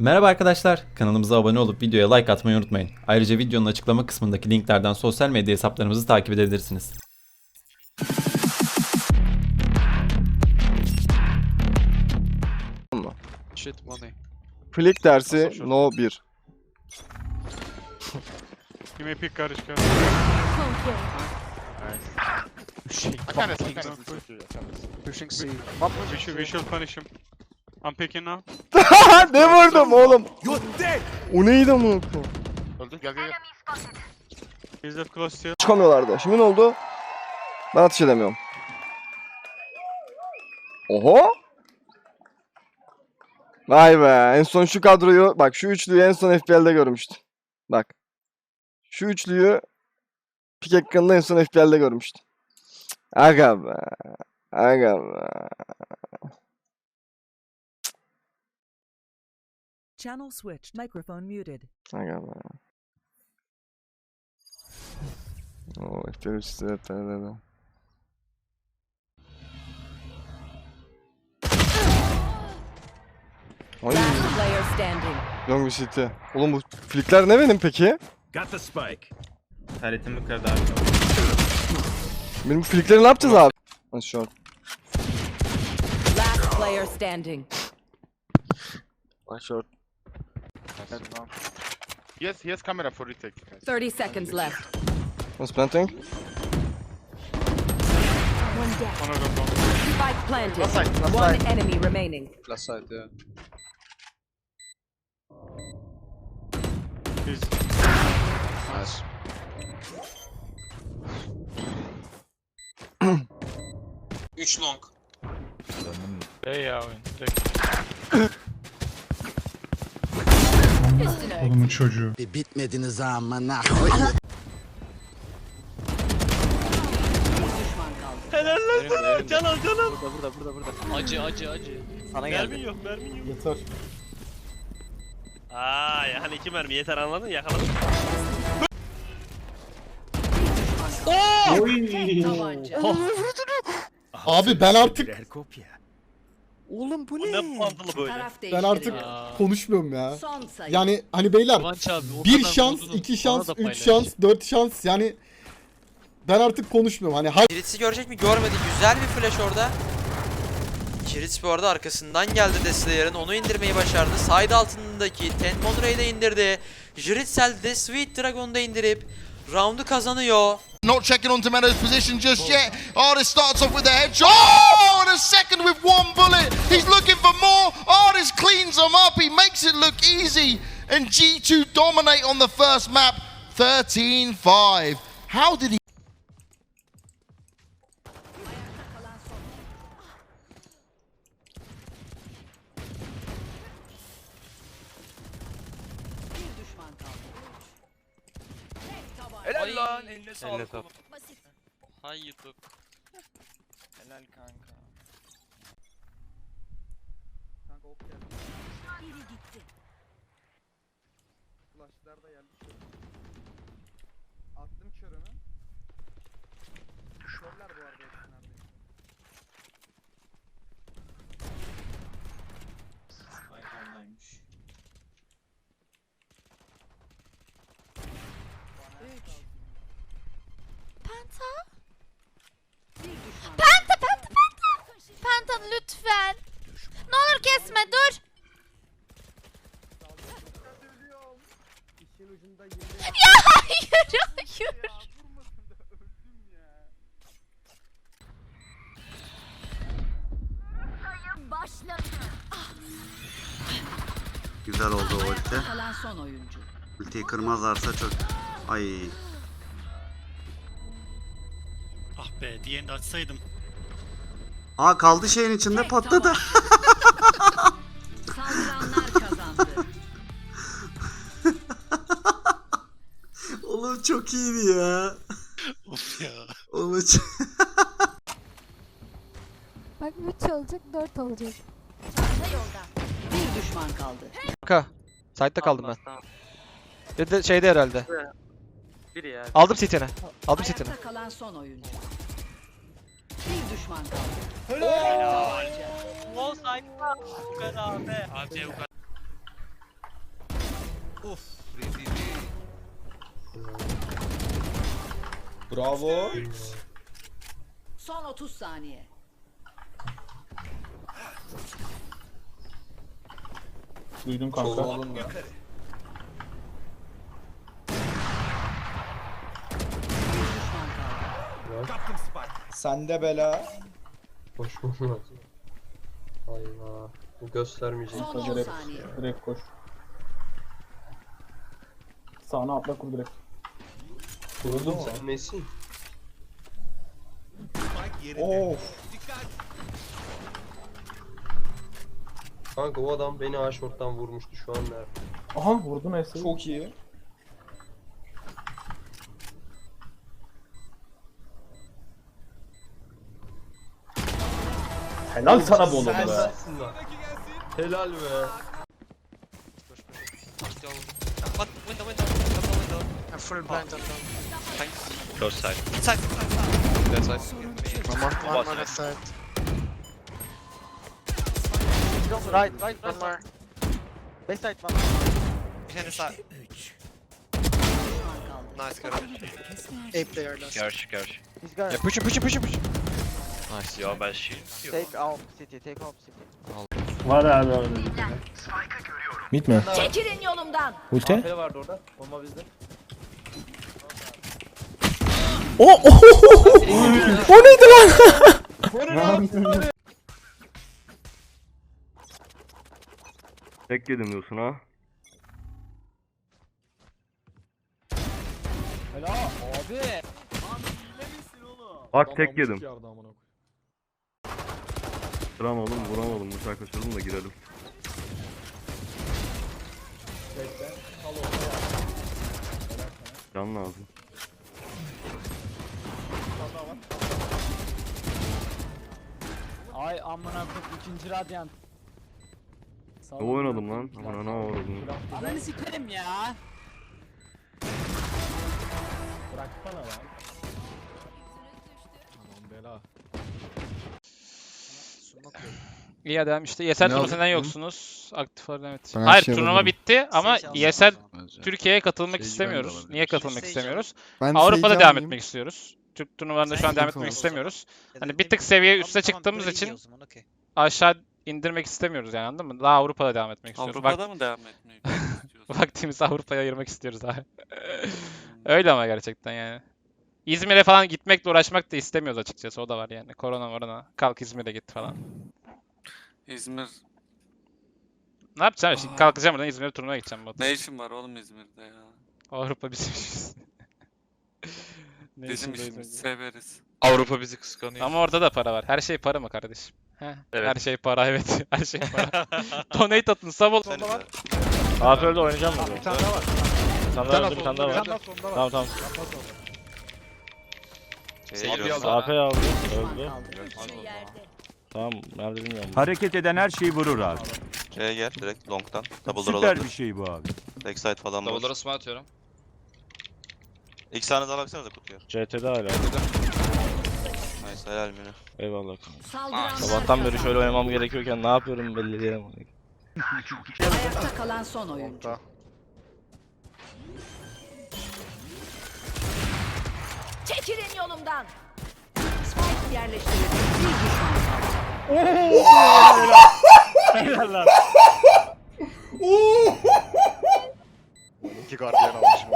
Merhaba arkadaşlar, kanalımıza abone olup videoya like atmayı unutmayın. Ayrıca videonun açıklama kısmındaki linklerden sosyal medya hesaplarımızı takip edebilirsiniz. Shit money. Flick dersi no 1. Give me a pick I can't I can't pushing C. We should, we should punish him. I'm picking now. ne vurdum oğlum? O neydi ama? Öldü gel gel gel. He's left close. Çıkamıyorlardı. Şimdi ne oldu? Ben atış edemiyorum. Oho. Vay be. En son şu kadroyu bak şu üçlüyü en son FPL'de görmüştüm. Bak. Şu üçlüyü pik ekranında en son FPL'de görmüştüm. Aga be. Aga be. Channel switched. Microphone muted. Aga be. Oo FPL üstüne FPL'de. Ay. Last player standing. Long bir city. Oğlum bu flickler ne benim peki? Got the spike. Taretimi kırdı abi. Benim bu flickleri ne yapacağız abi? Nasıl şu an? Last player standing. Short. Yes, he has camera for retake. guys. 30 seconds left. What's planting? One dead. One of them gone. Spike planted. Last side, last One side. enemy remaining. Last side, yeah. He's Nice. Üç long. Hey ya oyun. Tek. Oğlumun çocuğu. Bir bitmediniz amına. Can al can al. Burada burada burada burada. Acı acı acı. Sana geldi. yok mermin yok. Yeter. Aa yani iki mermi yeter anladın yakaladım. Tabanca. Abi ben artık Oğlum bu ne bandılı böyle. Taraf ben değiştiriliyor. artık konuşmuyorum ya. Son sayı. Yani hani beyler Kıvanç abi o bir kadar şans, vurdunuz, iki bana şans, da üç paylaş. şans, dört şans yani ben artık konuşmuyorum. Hani hay Kiritsi görecek mi? Görmedi. Güzel bir flash orada. Kiritsi bu arada arkasından geldi Deslayer'ın. Onu indirmeyi başardı. Side altındaki Ten Monray'i de indirdi. Jritzel de Sweet Dragon'u da indirip round'u kazanıyor. Not checking on Tomato's position just yet. Artist starts off with a headshot. Oh, and a second with one bullet. He's looking for more. Artist cleans them up. He makes it look easy. And G2 dominate on the first map. 13-5. How did he Helal lan eline sağlık sağlık. oğlum. Hay YouTube. Helal kanka. Flashlar da geldi. Attım körümü. Körler bu arada hepsi neredeyse. Üç. Penta. Bir düşman. Penta penta penta. Penta lütfen. Ne olur kesme dur. İşin ucunda yedi. Ya hayır hayır. Vurmasın da öldüm ya. Güzel oldu o ulti. Kalan son oyuncu. Ultiyi kırmazlarsa çok... Ay. Ah be diğerini de açsaydım. Aa kaldı şeyin içinde patladı. Saldıranlar kazandı. Oğlum çok iyiydi ya. Of ya. Oğlum çok... Bak 3 olacak 4 olacak. Bir düşman kaldı. Kanka. Side'da kaldım ben. Bir de şeyde herhalde. Biri ya. Aldım CT'ni. Aldım. Ayakta kalan son oyuncu. Bir düşman kaldı. Helal. Wall side. Bu kadar be. Abi bu kadar. Bravo. Son 30 saniye. Duydum kanka. Sende bela. Hayva. Bu göstermeyecek. Son 10 saniye. Direkt koş. Sağına atla kur direkt. Vurdum sen nesin? Of. Kanka o adam beni A short'tan vurmuştu şu an nerede? Aha vurdun Esin. Çok iyi. Helal sana Bolu be. Helal be. What? Window, window. Couple window. I'm full blind on Thanks. Close side. Inside. That side. One more. One more left side. Right, right, one more. Backside, one side. Düşman kaldı. Nice, good. A player last. Karşı karşı. He's got Ya push push push push it. Nice. Ya ben şey. Take out city, take out city. Var abi orada. Mit mi? Çekilin yolumdan. Ulti? vardı orada. Bomba bizde. O o o neydi lan? Tek yedim diyorsun ha. Abi. Bak tek yedim. Vuramadım vuramadım bıçak kaçırdım da girelim. Can lazım. Ay amına koyayım ikinci radyant. Ne oynadım lan? Aman ne oynadım. Ananı sikerim ya. Bıraksana lan. Aman bela. İyi adam işte ESL turnuvasından aldın? yoksunuz. Aktif olarak evet. Ben Hayır şeyi turnuva bitti ama Sage ESL alsana. Türkiye'ye katılmak ben de istemiyoruz. alabilirim. Niye katılmak Sage istemiyoruz? Ben Avrupa'da devam etmek istiyoruz. Türk turnuvalarında şu an devam etmek istemiyoruz. Hani bir tık seviye üste çıktığımız için aşağı indirmek istemiyoruz yani anladın mı? Daha Avrupa'da devam etmek istiyoruz. Bak, mı devam etmeyi vaktimizi Avrupa'ya ayırmak istiyoruz abi. Öyle ama gerçekten yani. İzmir'e falan gitmekle uğraşmak da istemiyoruz açıkçası. O da var yani. Korona morona. Kalk İzmir'e git falan. İzmir. Ne yapacağım? Şimdi kalkacağım buradan İzmir'e turnuvaya gideceğim. bu Ne işin var oğlum İzmir'de ya? Avrupa bizim işimiz. Bizim işimiz? Severiz. Avrupa bizi kıskanıyor. Ama orada da para var. Her şey para mı kardeşim? Heh, Evet. Her şey para evet. Her şey para. Donate atın. Sub ol. Abi öyle oynayacağım mı? Bir tane daha var. Bir tane daha öldü, bir tane daha var. Tamam tamam. AP aldı. Öldü. Tamam nerede bilmiyorum. Hareket eden her şeyi vurur abi. Şeye gel direkt long'tan. Double Süper bir şey bu abi. Backside falan var. Double'lara smoke atıyorum. İlk sahne daha baksana da kutuya. CT'de hala. Nice helal mini. Eyvallah. Sabahtan beri şöyle oynamam gerekiyorken ne yapıyorum belli değil ama. Ayakta kalan son oyuncu. Çekilin yolumdan. Spike yerleştirildi. Bir düşman kaldı. İki gardiyan almışım.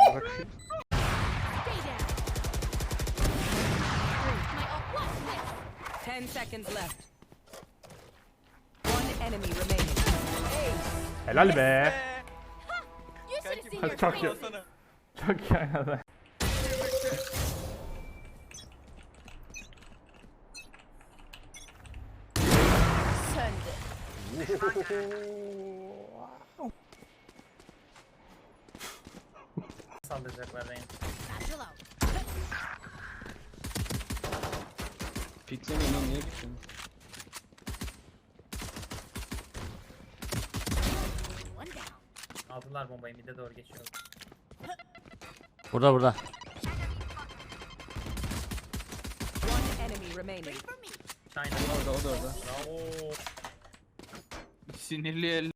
Ten seconds left. One enemy remaining. Helal be. You should have seen your Çok iyi. faces. Çok iyi oynadı. Söndü. Satchel out. Piklemiyor lan niye down. Aldılar bombayı mide doğru geçiyor. Burada burada. One enemy remaining. China. Orada o da orada. Bravo. Sinirli el.